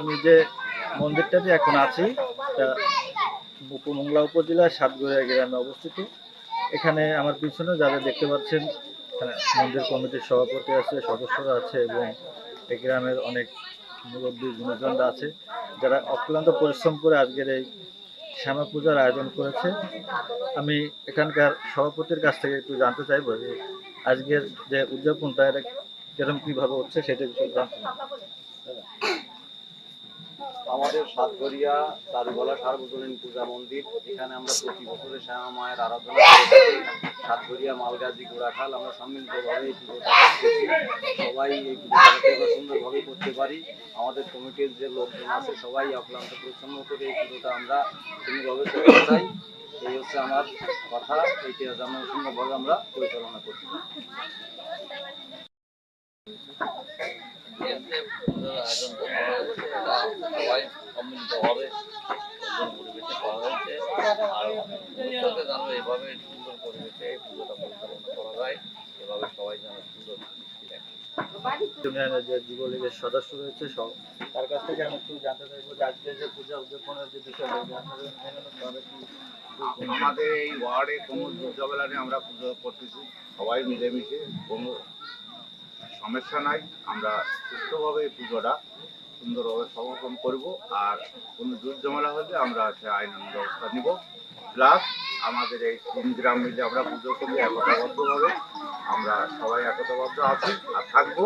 আমি যে মন্দিরটাতে এখন আছি মোংলা উপজেলার সাতগড়িয়া গ্রামে অবস্থিত। এখানে আমার পিছনে যারা দেখতে পাচ্ছেন মন্দির কমিটির সভাপতি আছে, সদস্যরা আছে এবং এই গ্রামের অনেক মুরব্বী গুণজনরা আছে। যারা অক্লান্ত পরিশ্রম করে আজকের এই শ্যামা পূজার আয়োজন করেছে। আমি এখানকার সভাপতির কাছ থেকে একটু জানতে চাইব যে আজকের যে উদযাপনটা, এটা কীরকম কীভাবে হচ্ছে সেটা একটু জানতে আমাদের সাতগড়িয়া চারুগলা সার্বজনীন পূজা মন্দির, এখানে আমরা প্রতি বছরে শ্যামা মায়ের আরাধনা করে থাকি। সাতগড়িয়া মালগাজি, গোড়াখাল, আমরা সম্মিলিতভাবে এই সবাই এই পুজোটাকে আমরা সুন্দরভাবে করতে পারি। আমাদের কমিটির যে লোকজন আছে, সবাই অক্লান্ত পরিশ্রম করে এই পুজোটা আমরা সুন্দরভাবে করতে চাই। এই হচ্ছে আমার কথা। এইটা যেন সুন্দরভাবে আমরা পরিচালনা করতে পারি যে পুজোর আয়োজনটা করা হয়েছে এটা সবাই সম্মিলিতভাবে সুন্দর পরিবেশে করা হয়েছে আর ভবিষ্যতে যেন এভাবে সুন্দর পরিবেশে এই পুজোটা পরিচালনা করা যায় এভাবে সবাই যেন সুন্দর ইউনিয়নের যে যুবলীগের সদস্য রয়েছে সব। তার কাছ থেকে আমি একটু জানতে চাইব যে আজকে যে পূজা উদযাপনের যে কি আমাদের এই ওয়ার্ডে কোনো দুর্যোগবেলা নিয়ে আমরা পুজো করতেছি। সবাই মিলেমিশে কোনো সমস্যা নাই। আমরা সুস্থভাবে এই পুজোটা সুন্দরভাবে সমাপন করব আর কোনো দুর্জমেলা হলে আমরা হচ্ছে আইন ব্যবস্থা নিব। প্লাস আমাদের এই তিন গ্রাম মিলে আমরা পুজো করি একতাবদ্ধভাবে। আমরা সবাই একতাবদ্ধ আছি আর থাকব।